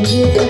ঘুমিয়ে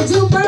you do.